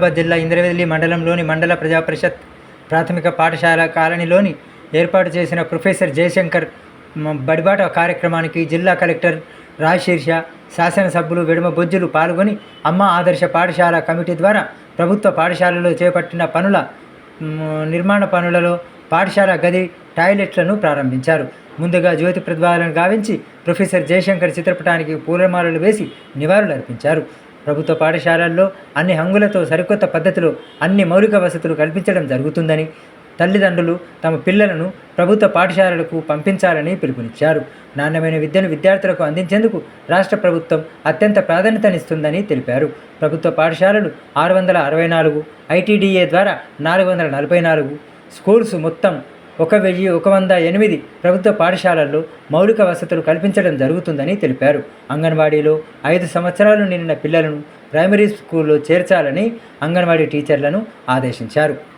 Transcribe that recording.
హైదరాబాద్ జిల్లా ఇంద్రవెల్లి మండలంలోని మండల ప్రజాపరిషత్ ప్రాథమిక పాఠశాల కాలనీలోని ఏర్పాటు చేసిన ప్రొఫెసర్ జయశంకర్ బడిబాట కార్యక్రమానికి జిల్లా కలెక్టర్ రాజశీర్ష శాసనసభ్యులు విడమ బొజ్జులు పాల్గొని అమ్మ ఆదర్శ పాఠశాల కమిటీ ద్వారా ప్రభుత్వ పాఠశాలలో చేపట్టిన పనుల నిర్మాణ పనులలో పాఠశాల గది టాయిలెట్లను ప్రారంభించారు. ముందుగా జ్యోతి ప్రద్వాలను గావించి ప్రొఫెసర్ జయశంకర్ చిత్రపటానికి పూలమాలలు వేసి నివాళులర్పించారు. ప్రభుత్వ పాఠశాలల్లో అన్ని హంగులతో సరికొత్త పద్ధతిలో అన్ని మౌలిక వసతులు కల్పించడం జరుగుతుందని తల్లిదండ్రులు తమ పిల్లలను ప్రభుత్వ పాఠశాలలకు పంపించాలని పిలుపునిచ్చారు. నాణ్యమైన విద్యను విద్యార్థులకు అందించేందుకు రాష్ట్ర ప్రభుత్వం అత్యంత ప్రాధాన్యతనిస్తుందని తెలిపారు. ప్రభుత్వ పాఠశాలలు ఆరు వందల అరవై నాలుగు ఐటీడీఏ ద్వారా నాలుగు వందల నలభై నాలుగు స్కూల్స్ మొత్తం ఒక వెయ్యి ఒక వంద ఎనిమిది ప్రభుత్వ పాఠశాలల్లో మౌలిక వసతులు కల్పించడం జరుగుతుందని తెలిపారు. అంగన్వాడీలో ఐదు సంవత్సరాలు నిండిన పిల్లలను ప్రైమరీ స్కూల్లో చేర్చాలని అంగన్వాడీ టీచర్లను ఆదేశించారు.